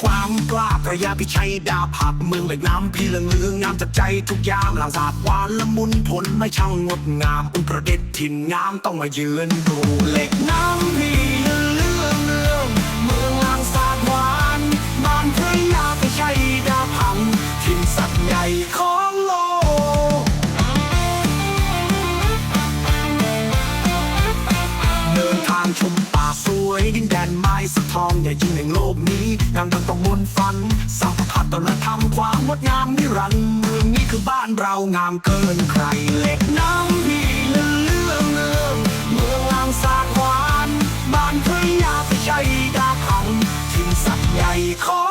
ความกล้าพระยาพิชัยดาผักเมืองเหล็กน้ำพี่เลืองเลืองงามจับใจทุกยามหลังสาดหวานละมุนผลไม่ช่างงดงามอุประเด็ดถิ่นงามต้องมาเยือนดูเหล็กน้ำพี่เลืองเลืองเลืองเมืองลางสาดหวานบ้านพระยาพิชัยดาผังถิ่นสัตว์ใหญ่ของโลกเดินทางชมป่าสู วยดินแดนไม้สะทองใหญ่ยิ่งแห่งโลกนี้งามดังต้องมนฝันสัมผัดตนธรรมความงดงามนิรันดร์เมืองนี้คือบ้านเรางามเกินใครเล็กน้ำพีเลื่องเลื่องเลื่องเมืองลางสาดหวานบ้านพระยาพิชัยดาคังถิ่นสัตว์ใหญ่ขอ